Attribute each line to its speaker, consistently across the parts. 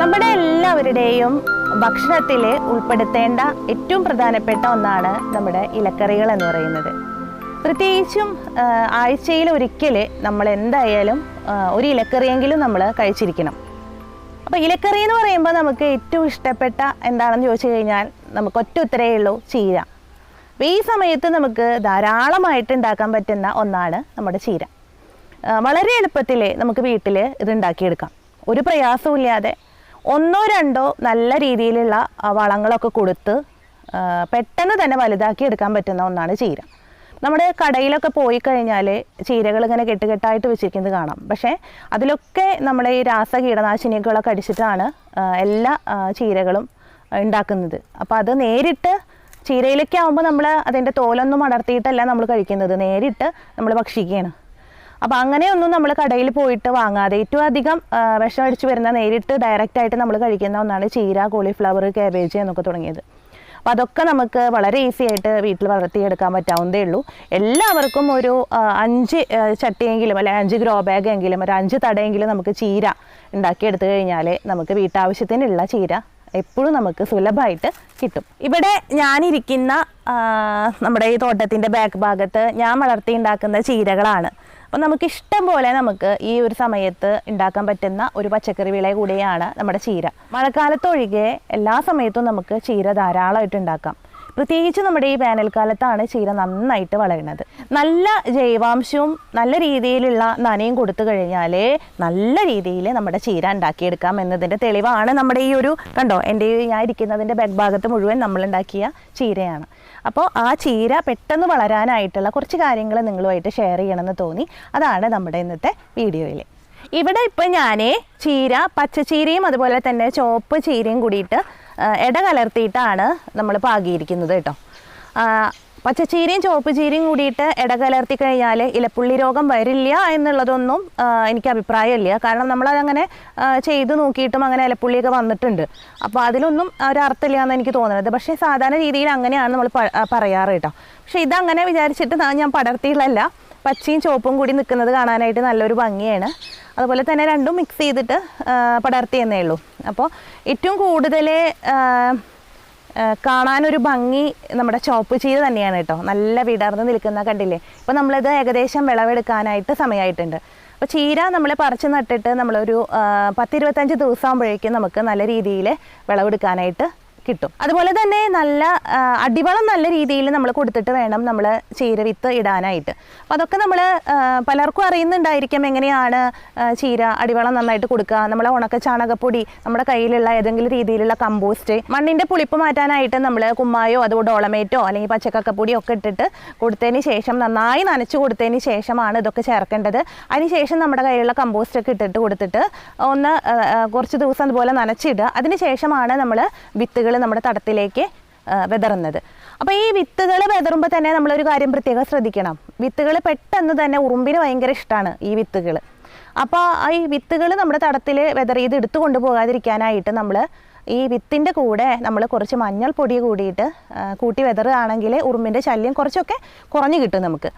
Speaker 1: നമ്മുടെ എല്ലാവരുടെയും ഭക്ഷണത്തിൽ ഉൾപ്പെടുത്തേണ്ട ഏറ്റവും പ്രധാനപ്പെട്ട ഒന്നാണ് നമ്മുടെ ഇലക്കറികൾ എന്ന് പറയുന്നത്. പ്രത്യേകിച്ചും ആഴ്ചയിൽ ഒരിക്കൽ നമ്മൾ എന്തായാലും ഒരു ഇലക്കറിയെങ്കിലും നമ്മൾ കഴിച്ചിരിക്കണം. അപ്പോൾ ഇലക്കറി എന്ന് പറയുമ്പോൾ നമുക്ക് ഏറ്റവും ഇഷ്ടപ്പെട്ട എന്താണെന്ന് ചോദിച്ചു കഴിഞ്ഞാൽ നമുക്ക് ഒറ്റ ഉത്തരേ ഉള്ളൂ ചീര. അപ്പോൾ ഈ സമയത്ത് നമുക്ക് ധാരാളമായിട്ട് ഉണ്ടാക്കാൻ പറ്റുന്ന ഒന്നാണ് നമ്മുടെ ചീര. വളരെ എളുപ്പത്തിൽ നമുക്ക് വീട്ടിൽ ഇത് ഉണ്ടാക്കിയെടുക്കാം. ഒരു പ്രയാസവും ഇല്ലാതെ ഒന്നോ രണ്ടോ നല്ല രീതിയിലുള്ള വളങ്ങളൊക്കെ കൊടുത്ത് പെട്ടെന്ന് തന്നെ വലുതാക്കി എടുക്കാൻ പറ്റുന്ന ഒന്നാണ് ചീര. നമ്മുടെ കടയിലൊക്കെ പോയി കഴിഞ്ഞാൽ ചീരകൾ ഇങ്ങനെ കെട്ടുകെട്ടായിട്ട് വെച്ചിരിക്കുന്നത് കാണാം. പക്ഷേ അതിലൊക്കെ നമ്മുടെ ഈ രാസ കീടനാശിനികളൊക്കെ അടിച്ചിട്ടാണ് എല്ലാ ചീരകളും ഉണ്ടാക്കുന്നത്. അപ്പോൾ അത് നേരിട്ട് ചീരയിലൊക്കെ ആകുമ്പോൾ നമ്മൾ അതിന്റെ തോലൊന്നും അടർത്തിയിട്ടല്ല നമ്മൾ കഴിക്കുന്നത്. നേരിട്ട് നമ്മൾ ഭക്ഷിക്കുകയാണ്. അപ്പോൾ അങ്ങനെയൊന്നും നമ്മൾ കടയിൽ പോയിട്ട് വാങ്ങാതെ ഏറ്റവും അധികം ആ, വിഷം അടിച്ചു വരുന്ന നേരിട്ട് ഡയറക്റ്റ് ആയിട്ട് നമ്മൾ കഴിക്കുന്ന ഒന്നാണ് ചീര കോളിഫ്ലവർ കാബേജ് എന്നൊക്കെ തുടങ്ങിയത്. അപ്പോൾ അതൊക്കെ നമുക്ക് വളരെ ഈസി ആയിട്ട് വീട്ടിൽ വളർത്തിയെടുക്കാൻ പറ്റാവുന്നതേ ഉള്ളൂ. എല്ലാവർക്കും ഒരു അഞ്ച് ചട്ടിയെങ്കിലും അല്ലെങ്കിൽ അഞ്ച് ഗ്രോ ബാഗ് എങ്കിലും ഒരു അഞ്ച് തടയെങ്കിലും നമുക്ക് ചീര ഉണ്ടാക്കിയെടുത്തു കഴിഞ്ഞാൽ നമുക്ക് വീട്ടാവശ്യത്തിനുള്ള ചീര എപ്പോഴും നമുക്ക് സുലഭമായിട്ട് കിട്ടും. ഇവിടെ ഞാനിരിക്കുന്ന നമ്മുടെ ഈ തോട്ടത്തിന്റെ ബാക്ക് ഭാഗത്ത് ഞാൻ വളർത്തി ഉണ്ടാക്കുന്ന ചീരകളാണ്. അപ്പം നമുക്ക് ഇഷ്ടം പോലെ നമുക്ക് ഈ ഒരു സമയത്ത് ഉണ്ടാക്കാൻ പറ്റുന്ന ഒരു പച്ചക്കറി വിള കൂടിയാണ് നമ്മുടെ ചീര. മഴക്കാലത്തൊഴികെ എല്ലാ സമയത്തും നമുക്ക് ചീര ധാരാളമായിട്ട് ഉണ്ടാക്കാം. പ്രത്യേകിച്ച് നമ്മുടെ ഈ വേനൽക്കാലത്താണ് ചീര നന്നായിട്ട് വളരുന്നത്. നല്ല ജൈവാംശവും നല്ല രീതിയിലുള്ള നനയും കൊടുത്തു കഴിഞ്ഞാൽ നല്ല രീതിയിൽ നമ്മുടെ ചീര ഉണ്ടാക്കിയെടുക്കാം എന്നതിന്റെ തെളിവാണ് നമ്മുടെ ഈ ഒരു കണ്ടോ എന്റെ ഞാൻ ഇരിക്കുന്നതിന്റെ ബാക്ക് ഭാഗത്ത് മുഴുവൻ നമ്മളുണ്ടാക്കിയ ചീരയാണ്. അപ്പോൾ ആ ചീര പെട്ടെന്ന് വളരാനായിട്ടുള്ള കുറച്ച് കാര്യങ്ങൾ നിങ്ങളുമായിട്ട് ഷെയർ ചെയ്യണമെന്ന് തോന്നി. അതാണ് നമ്മുടെ ഇന്നത്തെ വീഡിയോയിൽ ഇവിടെ ഇപ്പം ഞാൻ ചീര പച്ചച്ചീരയും അതുപോലെ തന്നെ ചുവപ്പ് ചീരയും കൂടിയിട്ട് ആ, ഇട കലർത്തിയിട്ടാണ് നമ്മൾ പാകിയിരിക്കുന്നത് കേട്ടോ. പച്ചച്ചീരയും ചുവപ്പ് ചീരയും കൂടിയിട്ട് ഇടകലർത്തി കഴിഞ്ഞാൽ ഇലപ്പുള്ളി രോഗം വരില്ല എന്നുള്ളതൊന്നും എനിക്ക് അഭിപ്രായമില്ല. കാരണം നമ്മളതങ്ങനെ ചെയ്തു നോക്കിയിട്ടും അങ്ങനെ ഇലപ്പുള്ളിയൊക്കെ വന്നിട്ടുണ്ട്. അപ്പോൾ അതിലൊന്നും ഒരു അർത്ഥമില്ല എന്ന് എനിക്ക് തോന്നുന്നത്. പക്ഷേ സാധാരണ രീതിയിൽ അങ്ങനെയാണ് നമ്മൾ പറയാറ് കേട്ടോ. പക്ഷേ ഇതങ്ങനെ വിചാരിച്ചിട്ട് ഞാൻ പടർത്തിയിട്ടല്ല പച്ചയും ചുവപ്പും കൂടി നിൽക്കുന്നത് കാണാനായിട്ട് നല്ലൊരു ഭംഗിയാണ്. അതുപോലെ തന്നെ രണ്ടും മിക്സ് ചെയ്തിട്ട് പടർത്തിയെന്നേ ഉള്ളൂ. അപ്പോൾ ഏറ്റവും കൂടുതൽ കാണാനൊരു ഭംഗി നമ്മുടെ ചോപ്പ് ചെയ്ത് തന്നെയാണ് കേട്ടോ. നല്ല വിടർന്ന് നിൽക്കുന്ന കണ്ടില്ലേ? ഇപ്പോൾ നമ്മളിത് ഏകദേശം വിളവെടുക്കാനായിട്ട് സമയമായിട്ടുണ്ട്. അപ്പോൾ ചീര നമ്മൾ പറിച്ച് നട്ടിട്ട് നമ്മളൊരു പത്തിരുപത്തഞ്ച് ദിവസം ആകുമ്പോഴേക്കും നമുക്ക് നല്ല രീതിയിൽ വിളവെടുക്കാനായിട്ട് കിട്ടും. അതുപോലെ തന്നെ നല്ല അടിവളം നല്ല രീതിയിൽ നമ്മൾ കൊടുത്തിട്ട് വേണം നമ്മൾ ചീര വിത്ത് ഇടാനായിട്ട്. അപ്പോൾ അതൊക്കെ നമ്മൾ പലർക്കും അറിയുന്നുണ്ടായിരിക്കും എങ്ങനെയാണ് ചീര അടിവളം നന്നായിട്ട് കൊടുക്കുക. നമ്മളെ ഉണക്ക ചാണകപ്പൊടി നമ്മുടെ കയ്യിലുള്ള ഏതെങ്കിലും രീതിയിലുള്ള കമ്പോസ്റ്റ് മണ്ണിന്റെ പുളിപ്പ് മാറ്റാനായിട്ട് നമ്മൾ കുമ്മായോ അതോ ഡോളമേറ്റോ അല്ലെങ്കിൽ പച്ചക്കക്കപ്പൊടിയോ ഒക്കെ ഇട്ടിട്ട് കൊടുത്തതിന് ശേഷം നന്നായി നനച്ച് കൊടുത്തതിന് ശേഷമാണ് ഇതൊക്കെ ചേർക്കേണ്ടത്. അതിനുശേഷം നമ്മുടെ കയ്യിലുള്ള കമ്പോസ്റ്റ് ഒക്കെ ഇട്ടിട്ട് കൊടുത്തിട്ട് ഒന്ന് കുറച്ച് ദിവസം അതുപോലെ നനച്ചിടുക. അതിനുശേഷമാണ് നമ്മൾ വിത്തുകൾ നമ്മുടെ തടത്തിലേക്ക് വിതറുന്നത്. അപ്പോൾ ഈ വിത്തുകൾ വിതറുമ്പോൾ തന്നെ നമ്മളൊരു കാര്യം പ്രത്യേകം ശ്രദ്ധിക്കണം. വിത്തുകൾ പെട്ടെന്ന് തന്നെ ഉറുമ്പിന് ഭയങ്കര ഇഷ്ടമാണ് ഈ വിത്തുകൾ അപ്പോൾ ഈ വിത്തുകൾ നമ്മുടെ തടത്തിൽ വിതറി ഇത് എടുത്തു കൊണ്ടുപോകാതിരിക്കാനായിട്ട് നമ്മൾ ഈ വിത്തിന്റെ കൂടെ നമ്മൾ കുറച്ച് മഞ്ഞൾപ്പൊടി കൂടിയിട്ട് കൂട്ടി വിതറുകയാണെങ്കിൽ ഉറുമ്പിന്റെ ശല്യം കുറച്ചൊക്കെ കുറഞ്ഞു കിട്ടും നമുക്ക്.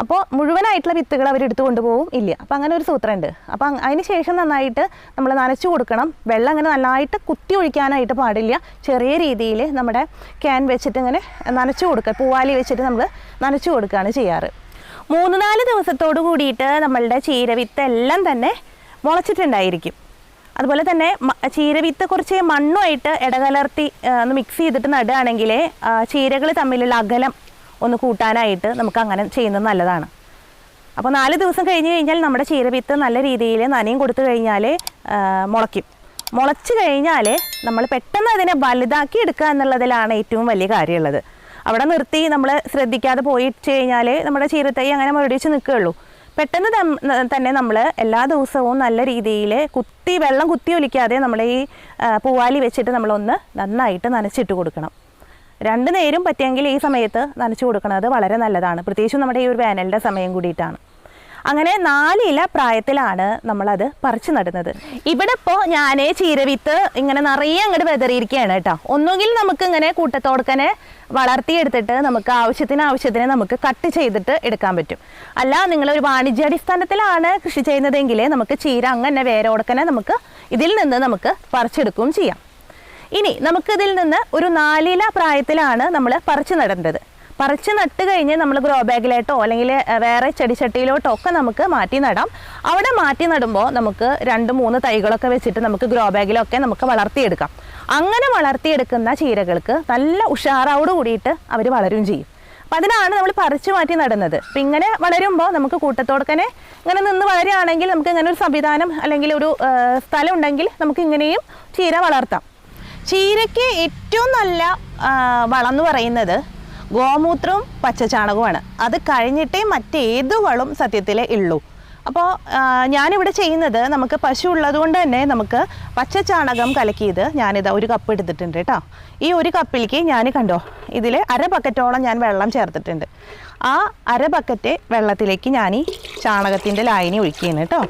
Speaker 1: അപ്പോൾ മുഴുവനായിട്ടുള്ള വിത്തുകൾ അവർ എടുത്തു കൊണ്ടുപോകും ഇല്ല. അപ്പോൾ അങ്ങനെ ഒരു സൂത്രമുണ്ട്. അപ്പോൾ അതിന് ശേഷം നന്നായിട്ട് നമ്മൾ നനച്ചു കൊടുക്കണം. വെള്ളം അങ്ങനെ നന്നായിട്ട് കുത്തി ഒഴിക്കാനായിട്ട് പാടില്ല. ചെറിയ രീതിയിൽ നമ്മുടെ ക്യാൻ വെച്ചിട്ട് ഇങ്ങനെ നനച്ചു കൊടുക്കുക പൂവാലി വെച്ചിട്ട് നമ്മൾ നനച്ചു കൊടുക്കുകയാണ് ചെയ്യാറ്. മൂന്ന് നാല് ദിവസത്തോട് കൂടിയിട്ട് നമ്മളുടെ ചീരവിത്ത് എല്ലാം തന്നെ മുളച്ചിട്ടുണ്ടായിരിക്കും. അതുപോലെ തന്നെ ചീര ചീരവിത്ത് കുറച്ച് മണ്ണുമായിട്ട് ഇടകലർത്തി ഒന്ന് മിക്സ് ചെയ്തിട്ട് നടുകയാണെങ്കിൽ ചീരകൾ തമ്മിലുള്ള അകലം ഒന്ന് കൂട്ടാനായിട്ട് നമുക്ക് അങ്ങനെ ചെയ്യുന്നത് നല്ലതാണ്. അപ്പോൾ നാല് ദിവസം കഴിഞ്ഞ് കഴിഞ്ഞാൽ നമ്മുടെ ചീരവിത്ത് നല്ല രീതിയിൽ നനയും കൊടുത്തു കഴിഞ്ഞാൽ മുളയ്ക്കും. മുളച്ച് കഴിഞ്ഞാൽ നമ്മൾ പെട്ടെന്ന് അതിനെ വലുതാക്കി എടുക്കുക എന്നുള്ളതിലാണ് ഏറ്റവും വലിയ കാര്യമുള്ളത്. അവിടെ നിർത്തി നമ്മൾ ശ്രദ്ധിക്കാതെ പോയിട്ട് കഴിഞ്ഞാൽ നമ്മുടെ ചീരത്തൈ അങ്ങനെ മുരടിച്ച് നിൽക്കുകയുള്ളൂ. പെട്ടെന്ന് തന്നെ നമ്മൾ എല്ലാ ദിവസവും നല്ല രീതിയിൽ കുത്തി വെള്ളം കുത്തി ഒലിക്കാതെ നമ്മൾ ഈ പൂവാലി വെച്ചിട്ട് നമ്മളൊന്ന് നന്നായിട്ട് നനച്ചിട്ട് കൊടുക്കണം. രണ്ട് നേരം പറ്റിയെങ്കിൽ ഈ സമയത്ത് നനച്ചു കൊടുക്കുന്നത് വളരെ നല്ലതാണ്. പ്രത്യേകിച്ചും നമ്മുടെ ഈ ഒരു വേനലിന്റെ സമയം കൂടിയിട്ടാണ്. അങ്ങനെ നാലില പ്രായത്തിലാണ് നമ്മളത് പറിച്ചു നടുന്നത്. ഇവിടെ ഇപ്പോൾ ഞാൻ ചീരവിത്ത് ഇങ്ങനെ നിറയെ അങ്ങോട്ട് വെതറിയിരിക്കുകയാണ് കേട്ടോ. ഒന്നുകിൽ നമുക്ക് ഇങ്ങനെ കൂട്ടത്തോടക്കനെ വളർത്തിയെടുത്തിട്ട് നമുക്ക് ആവശ്യത്തിന് ആവശ്യത്തിന് നമുക്ക് കട്ട് ചെയ്തിട്ട് എടുക്കാൻ പറ്റും. അല്ല നിങ്ങൾ നിങ്ങളൊരു വാണിജ്യാടിസ്ഥാനത്തിലാണ് കൃഷി ചെയ്യുന്നതെങ്കിൽ നമുക്ക് ചീര അങ്ങനെ വേരോടക്കനെ നമുക്ക് ഇതിൽ നിന്ന് നമുക്ക് പറിച്ചെടുക്കുകയും ചെയ്യാം. ഇനി നമുക്കിതിൽ നിന്ന് ഒരു നാലില പ്രായത്തിലാണ് നമ്മൾ പറിച്ചു നടേണ്ടത്. പറിച്ച് നട്ട് കഴിഞ്ഞ് നമ്മൾ ഗ്രോ ബാഗിലോട്ടോ അല്ലെങ്കിൽ വേറെ ചെടിച്ചട്ടിയിലോട്ടോ ഒക്കെ നമുക്ക് മാറ്റി നടാം. അവിടെ മാറ്റി നടുമ്പോൾ നമുക്ക് രണ്ട് മൂന്ന് തൈകളൊക്കെ വെച്ചിട്ട് നമുക്ക് ഗ്രോ ബാഗിലൊക്കെ നമുക്ക് വളർത്തിയെടുക്കാം. അങ്ങനെ വളർത്തിയെടുക്കുന്ന ചീരകൾക്ക് നല്ല ഉഷാറോട് കൂടിയിട്ട് അവർ വളരും ചെയ്യും. അപ്പം അതിനാണ് നമ്മൾ പറിച്ചു മാറ്റി നടുന്നത്. അപ്പം ഇങ്ങനെ വളരുമ്പോൾ നമുക്ക് കൂട്ടത്തോടക്കനെ ഇങ്ങനെ നിന്ന് വളരുകയാണെങ്കിൽ നമുക്ക് ഇങ്ങനെ ഒരു സംവിധാനം അല്ലെങ്കിൽ ഒരു സ്ഥലം ഉണ്ടെങ്കിൽ നമുക്ക് ഇങ്ങനെയും ചീര വളർത്താം. ചീരയ്ക്ക് ഏറ്റവും നല്ല വളം എന്ന് പറയുന്നത് ഗോമൂത്രവും പച്ചച്ചാണകവുമാണ് അത് കഴിഞ്ഞിട്ടേ മറ്റേത് വളം സത്യത്തിൽ ഉള്ളൂ അപ്പോൾ ഞാനിവിടെ ചെയ്യുന്നത് നമുക്ക് പശു ഉള്ളത് കൊണ്ട് തന്നെ നമുക്ക് പച്ചച്ചാണകം കലക്കിയത് ഞാനിത് ഒരു കപ്പ് എടുത്തിട്ടുണ്ട് കേട്ടോ. ഈ ഒരു കപ്പിലേക്ക് ഞാൻ കണ്ടോ ഇതിൽ അര ബക്കറ്റോളം ഞാൻ വെള്ളം ചേർത്തിട്ടുണ്ട്. ആ അര ബക്കറ്റ് വെള്ളത്തിലേക്ക് ഞാൻ ഈ ചാണകത്തിന്റെ ലായനി ഒഴിക്കുകയാണ് കേട്ടോ.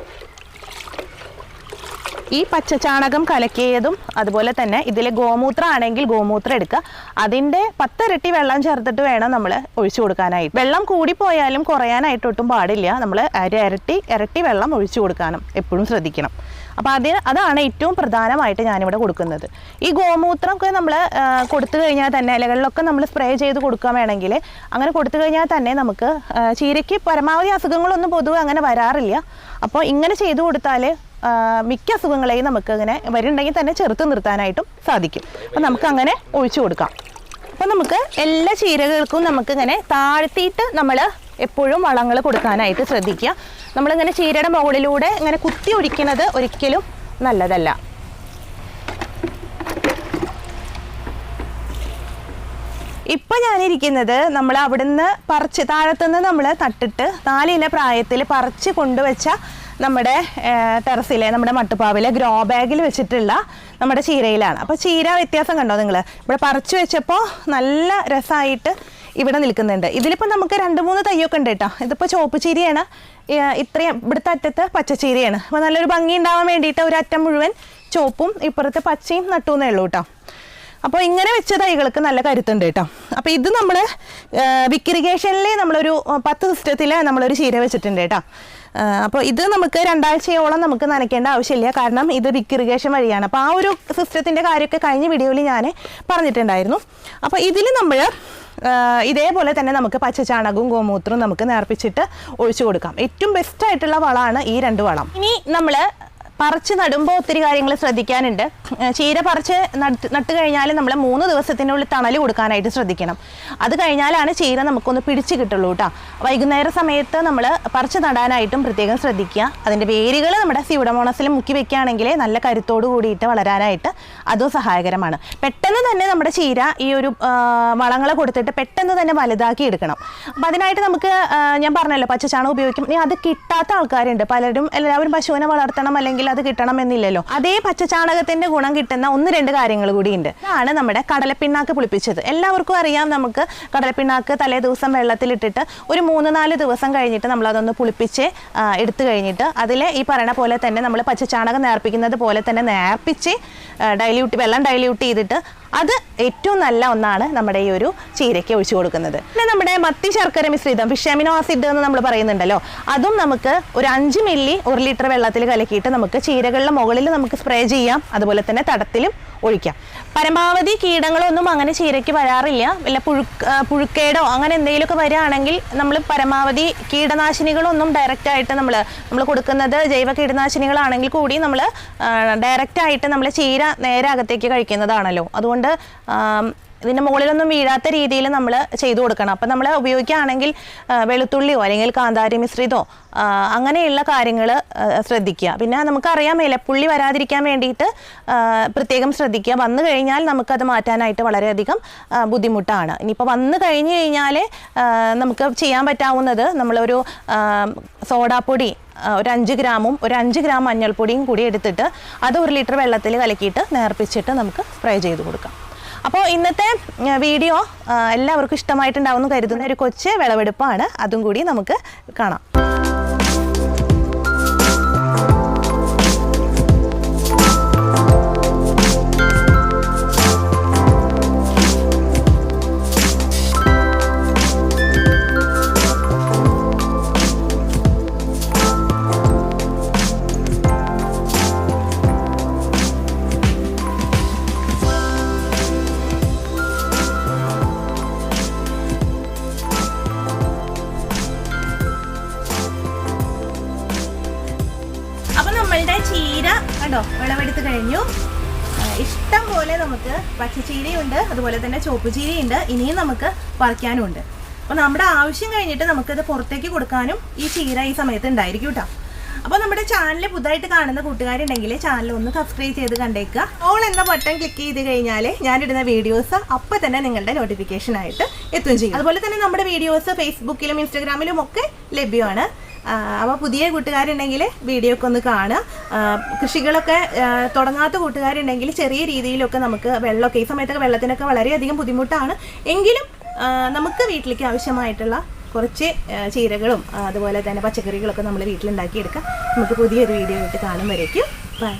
Speaker 1: ഈ പച്ചചാണകം കലക്കിയതും അതുപോലെ തന്നെ ഇതിലെ ഗോമൂത്രം ആണെങ്കിൽ ഗോമൂത്രം എടുക്കുക. അതിന്റെ പത്തിരട്ടി വെള്ളം ചേർത്തിട്ട് വേണം നമ്മൾ ഒഴിച്ചു കൊടുക്കാനായിട്ട്. വെള്ളം കൂടിപ്പോയാലും കുറയാനായിട്ട് ഒട്ടും പാടില്ല. നമ്മൾ ഒരു ഇരട്ടി ഇരട്ടി വെള്ളം ഒഴിച്ചു കൊടുക്കാനും എപ്പോഴും ശ്രദ്ധിക്കണം. അപ്പോൾ അത് അതാണ് ഏറ്റവും പ്രധാനമായിട്ട് ഞാനിവിടെ കൊടുക്കുന്നത്. ഈ ഗോമൂത്രമൊക്കെ നമ്മൾ കൊടുത്തു കഴിഞ്ഞാൽ തന്നെ ഇലകളിലൊക്കെ നമ്മൾ സ്പ്രേ ചെയ്ത് കൊടുക്കാൻ വേണമെങ്കിൽ അങ്ങനെ കൊടുത്തു കഴിഞ്ഞാൽ തന്നെ നമുക്ക് ചീരയ്ക്ക് പരമാവധി അസുഖങ്ങളൊന്നും പൊതുവെ അങ്ങനെ വരാറില്ല. അപ്പോൾ ഇങ്ങനെ ചെയ്തു കൊടുത്താൽ മിക്ക അസുഖങ്ങളെയും നമുക്ക് അങ്ങനെ വരുന്നുണ്ടെങ്കിൽ തന്നെ ചെറുത്ത് നിർത്താനായിട്ടും സാധിക്കും. അപ്പം നമുക്ക് അങ്ങനെ ഒഴിച്ചു കൊടുക്കാം. അപ്പം നമുക്ക് എല്ലാ ചീരകൾക്കും നമുക്ക് ഇങ്ങനെ താഴ്ത്തിയിട്ട് നമ്മൾ എപ്പോഴും വളങ്ങൾ കൊടുക്കാനായിട്ട് ശ്രദ്ധിക്കുക. നമ്മളിങ്ങനെ ചീരയുടെ മുകളിലൂടെ ഇങ്ങനെ കുത്തി ഒഴിക്കുന്നത് ഒരിക്കലും നല്ലതല്ല. ഇപ്പൊ ഞാനിരിക്കുന്നത് നമ്മൾ അവിടുന്ന് പറിച്ച് താഴത്തുനിന്ന് നമ്മൾ തട്ടിട്ട് നാലില പ്രായത്തിൽ പറിച്ച് കൊണ്ടുവച്ച നമ്മുടെ ടെറസിലെ നമ്മുടെ മട്ടുപ്പാവിലെ ഗ്രോ ബാഗിൽ വെച്ചിട്ടുള്ള നമ്മുടെ ചീരയിലാണ്. അപ്പോൾ ചീര വ്യത്യാസം കണ്ടോ നിങ്ങൾ ഇവിടെ പറിച്ച് വെച്ചപ്പോൾ നല്ല രസമായിട്ട് ഇവിടെ നിൽക്കുന്നുണ്ട്. ഇതിലിപ്പോൾ നമുക്ക് രണ്ട് മൂന്ന് തയ്യൊക്കെ ഉണ്ട് കേട്ടോ. ഇതിപ്പോൾ ചുവപ്പ് ചീരയാണ്. ഇത്രയും ഇവിടുത്തെ അറ്റത്ത് പച്ചച്ചീരയാണ് അപ്പോൾ നല്ലൊരു ഭംഗി ഉണ്ടാവാൻ വേണ്ടിയിട്ട് ഒരു അറ്റം മുഴുവൻ ചോപ്പും ഇപ്പുറത്തെ പച്ചയും നട്ടൂന്നേ ഉള്ളൂ കേട്ടോ. അപ്പോൾ ഇങ്ങനെ വെച്ച തൈകൾക്ക് നല്ല കരുത്തുണ്ട് കേട്ടോ. അപ്പോൾ ഇത് നമ്മൾ വിക്രിഗേഷനിൽ നമ്മളൊരു പത്ത് സിസ്റ്റത്തിൽ നമ്മളൊരു ചീര വെച്ചിട്ടുണ്ട് കേട്ടോ. അപ്പോൾ ഇത് നമുക്ക് രണ്ടാഴ്ചയോളം നമുക്ക് നനയ്ക്കേണ്ട ആവശ്യമില്ല. കാരണം ഇത് വിക്രിഗേഷൻ വഴിയാണ്. അപ്പോൾ ആ ഒരു സിസ്റ്റത്തിന്റെ കാര്യമൊക്കെ കഴിഞ്ഞ വീഡിയോയിൽ ഞാൻ പറഞ്ഞിട്ടുണ്ടായിരുന്നു. അപ്പോൾ ഇതിൽ നമ്മൾ ഇതേപോലെ തന്നെ നമുക്ക് പച്ചചാണകവും ഗോമൂത്രവും നമുക്ക് നേർപ്പിച്ചിട്ട് ഒഴിച്ചു കൊടുക്കാം. ഏറ്റവും ബെസ്റ്റ് ആയിട്ടുള്ള വളമാണ് ഈ രണ്ട് വളം. ഇനി നമ്മൾ പറിച്ച് നടുമ്പോൾ ഒത്തിരി കാര്യങ്ങൾ ശ്രദ്ധിക്കാനുണ്ട്. ചീര പറിച്ച് നട്ട് കഴിഞ്ഞാൽ നമ്മൾ മൂന്ന് ദിവസത്തിനുള്ളിൽ തണൽ കൊടുക്കാനായിട്ട് ശ്രദ്ധിക്കണം. അത് കഴിഞ്ഞാലാണ് ചീര നമുക്കൊന്ന് പിടിച്ച് കിട്ടുള്ളൂ കേട്ടോ വൈകുന്നേര സമയത്ത് നമ്മൾ പറിച്ച് നടാനായിട്ടും പ്രത്യേകം ശ്രദ്ധിക്കുക. അതിന്റെ വേരുകൾ നമ്മുടെ സ്യൂഡമോണസിൽ മുക്കി വെക്കുകയാണെങ്കിൽ നല്ല കരുത്തോട് കൂടിയിട്ട് വളരാനായിട്ട് അതും സഹായകരമാണ്. പെട്ടെന്ന് തന്നെ നമ്മുടെ ചീര ഈ ഒരു വളങ്ങൾ കൊടുത്തിട്ട് പെട്ടെന്ന് തന്നെ വലുതാക്കി എടുക്കണം. അപ്പം അതിനായിട്ട് നമുക്ക് ഞാൻ പറഞ്ഞല്ലോ പച്ചച്ചാണം ഉപയോഗിക്കും. ഇനി അത് കിട്ടാത്ത ആൾക്കാരുണ്ട്. പലരും എല്ലാവരും പശുവിനെ വളർത്തണം അല്ലെങ്കിൽ അത് കിട്ടണമെന്നില്ലല്ലോ. അതേ പച്ചചാണകത്തിന്റെ ഗുണം കിട്ടുന്ന ഒന്ന് രണ്ട് കാര്യങ്ങൾ കൂടിയുണ്ട്. ഇതാണ് നമ്മുടെ കടലപ്പിണ്ണാക്ക് പുളിപ്പിച്ചത്. എല്ലാവർക്കും അറിയാം നമുക്ക് കടലപ്പിണ്ണാക്ക് തലേ ദിവസം വെള്ളത്തിലിട്ടിട്ട് ഒരു മൂന്ന് നാല് ദിവസം കഴിഞ്ഞിട്ട് നമ്മൾ അതൊന്ന് പുളിപ്പിച്ച് എടുത്തു കഴിഞ്ഞിട്ട് അതിൽ ഈ പറയണ പോലെ തന്നെ നമ്മൾ പച്ചചാണകം നേർപ്പിക്കുന്നത് പോലെ തന്നെ നേർപ്പിച്ച് ഡൈല്യൂട്ട് വെള്ളം ഡൈല്യൂട്ട് ചെയ്തിട്ട് അത് ഏറ്റവും നല്ല ഒന്നാണ് നമ്മുടെ ഈ ഒരു ചീരയ്ക്ക് ഒഴിച്ചു കൊടുക്കുന്നത്. പിന്നെ നമ്മുടെ മത്തി ശർക്കര മിശ്രിതം ഫിഷാമിനോ ആസിഡ് എന്ന് നമ്മൾ പറയുന്നുണ്ടല്ലോ. അതും നമുക്ക് ഒരു അഞ്ച് മില്ലി ഒരു ലിറ്റർ വെള്ളത്തിൽ കലക്കിയിട്ട് നമുക്ക് ചീരകളുടെ മുകളിൽ നമുക്ക് സ്പ്രേ ചെയ്യാം. അതുപോലെ തന്നെ തടത്തിലും ഒഴിക്കാം. പരമാവധി കീടങ്ങളൊന്നും അങ്ങനെ ചീരയ്ക്ക് വരാറില്ല. വല്ല ആ, പുഴുക്കേടോ അങ്ങനെ എന്തെങ്കിലുമൊക്കെ വരികയാണെങ്കിൽ നമ്മൾ പരമാവധി കീടനാശിനികളൊന്നും ഡയറക്റ്റ് ആയിട്ട് നമ്മൾ നമ്മൾ കൊടുക്കുന്നത് ജൈവ കീടനാശിനികളാണെങ്കിൽ കൂടി നമ്മൾ ഡയറക്റ്റ് ആയിട്ട് നമ്മൾ ചീര നേരെ അകത്തേക്ക് കഴിക്കുന്നതാണല്ലോ. അതുകൊണ്ട് ഇതിന്റെ മുകളിലൊന്നും വീഴാത്ത രീതിയിൽ നമ്മൾ ചെയ്തു കൊടുക്കണം. അപ്പം നമ്മൾ ഉപയോഗിക്കുകയാണെങ്കിൽ വെളുത്തുള്ളിയോ അല്ലെങ്കിൽ കാന്താരി മിശ്രിതോ അങ്ങനെയുള്ള കാര്യങ്ങൾ ശ്രദ്ധിക്കുക. പിന്നെ നമുക്കറിയാം ഇലപ്പുള്ളി വരാതിരിക്കാൻ വേണ്ടിയിട്ട് പ്രത്യേകം ശ്രദ്ധിക്കുക. വന്നു കഴിഞ്ഞാൽ നമുക്കത് മാറ്റാനായിട്ട് വളരെയധികം ബുദ്ധിമുട്ടാണ്. ഇനിയിപ്പോൾ വന്നു കഴിഞ്ഞ് കഴിഞ്ഞാൽ നമുക്ക് ചെയ്യാൻ പറ്റാവുന്നത് നമ്മളൊരു സോഡാപ്പൊടി ഒരു അഞ്ച് ഗ്രാമും ഒരു അഞ്ച് ഗ്രാം മഞ്ഞൾപ്പൊടിയും കൂടി എടുത്തിട്ട് അത് ഒരു ലിറ്റർ വെള്ളത്തിൽ കലക്കിയിട്ട് നേർപ്പിച്ചിട്ട് നമുക്ക് സ്പ്രേ ചെയ്ത് കൊടുക്കാം. അപ്പോൾ ഇന്നത്തെ വീഡിയോ എല്ലാവർക്കും ഇഷ്ടമായിട്ടുണ്ടാവുമെന്ന് കരുതുന്ന ഒരു കൊച്ചു വിളവെടുപ്പാണ്. അതും കൂടി നമുക്ക് കാണാം. കഴിഞ്ഞു. ഇഷ്ടം പോലെ നമുക്ക് പച്ചച്ചീരയുണ്ട് അതുപോലെ തന്നെ ചുവപ്പ് ചീരയുണ്ട് ഇനിയും നമുക്ക് പറിക്കാനുമുണ്ട്. അപ്പോൾ നമ്മുടെ ആവശ്യം കഴിഞ്ഞിട്ട് നമുക്കത് പുറത്തേക്ക് കൊടുക്കാനും ഈ ചീര ഈ സമയത്ത് ഉണ്ടായിരിക്കും കേട്ടോ അപ്പോൾ നമ്മുടെ ചാനൽ പുതുതായിട്ട് കാണുന്ന കൂട്ടുകാരുണ്ടെങ്കിൽ ചാനൽ ഒന്ന് സബ്സ്ക്രൈബ് ചെയ്ത് കണ്ടേക്കുക. ഓൾ എന്ന ബട്ടൺ ക്ലിക്ക് ചെയ്ത് കഴിഞ്ഞാൽ ഞാനിടുന്ന വീഡിയോസ് അപ്പോൾ തന്നെ നിങ്ങളുടെ നോട്ടിഫിക്കേഷൻ ആയിട്ട് എത്തുകയും ചെയ്യും. അതുപോലെ തന്നെ നമ്മുടെ വീഡിയോസ് ഫേസ്ബുക്കിലും ഇൻസ്റ്റാഗ്രാമിലും ഒക്കെ ലഭ്യമാണ്. അപ്പോൾ പുതിയ കൂട്ടുകാരുണ്ടെങ്കിൽ വീഡിയോ ഒക്കെ ഒന്ന് കാണുക. കൃഷികളൊക്കെ തുടങ്ങാത്ത കൂട്ടുകാരുണ്ടെങ്കിൽ ചെറിയ രീതിയിലൊക്കെ നമുക്ക് വെള്ളമൊക്കെ ഈ സമയത്തൊക്കെ വെള്ളത്തിനൊക്കെ വളരെയധികം ബുദ്ധിമുട്ടാണ്. എങ്കിലും നമുക്ക് വീട്ടിലേക്ക് ആവശ്യമായിട്ടുള്ള കുറച്ച് ചീരകളും അതുപോലെ തന്നെ പച്ചക്കറികളൊക്കെ നമ്മൾ വീട്ടിലുണ്ടാക്കിയെടുക്കാം. നമുക്ക് പുതിയൊരു വീഡിയോ ആയിട്ട് കാണും ബൈ